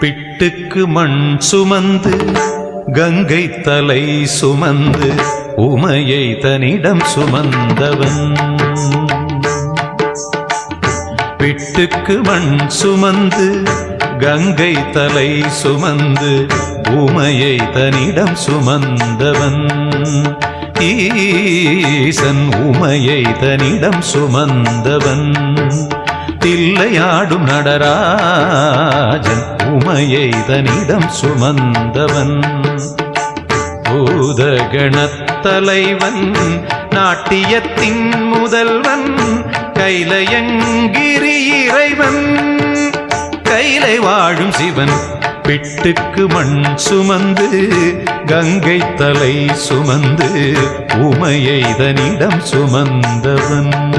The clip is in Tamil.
பிட்டுக்கு மண் சுமந்து கங்கை தலை சுமந்து உமையை தன்னிடம் சுமந்தவன். பிட்டுக்கு மண் சுமந்து கங்கை தலை சுமந்து உமையை தன்னிடம் சுமந்தவன். ஈசன் உமையை தன்னிடம் சுமந்தவன். தில்லையாடும் நடராஜன் உமையை தனிடம் சுமந்தவன். பூதகணத்தலைவன் நாட்டியத்தின் முதல்வன் கைலயங்கிரி இறைவன். கைலை வாழும் சிவன் பிட்டுக்கு மண் சுமந்து கங்கை தலை சுமந்து உமையை தனிடம் சுமந்தவன்.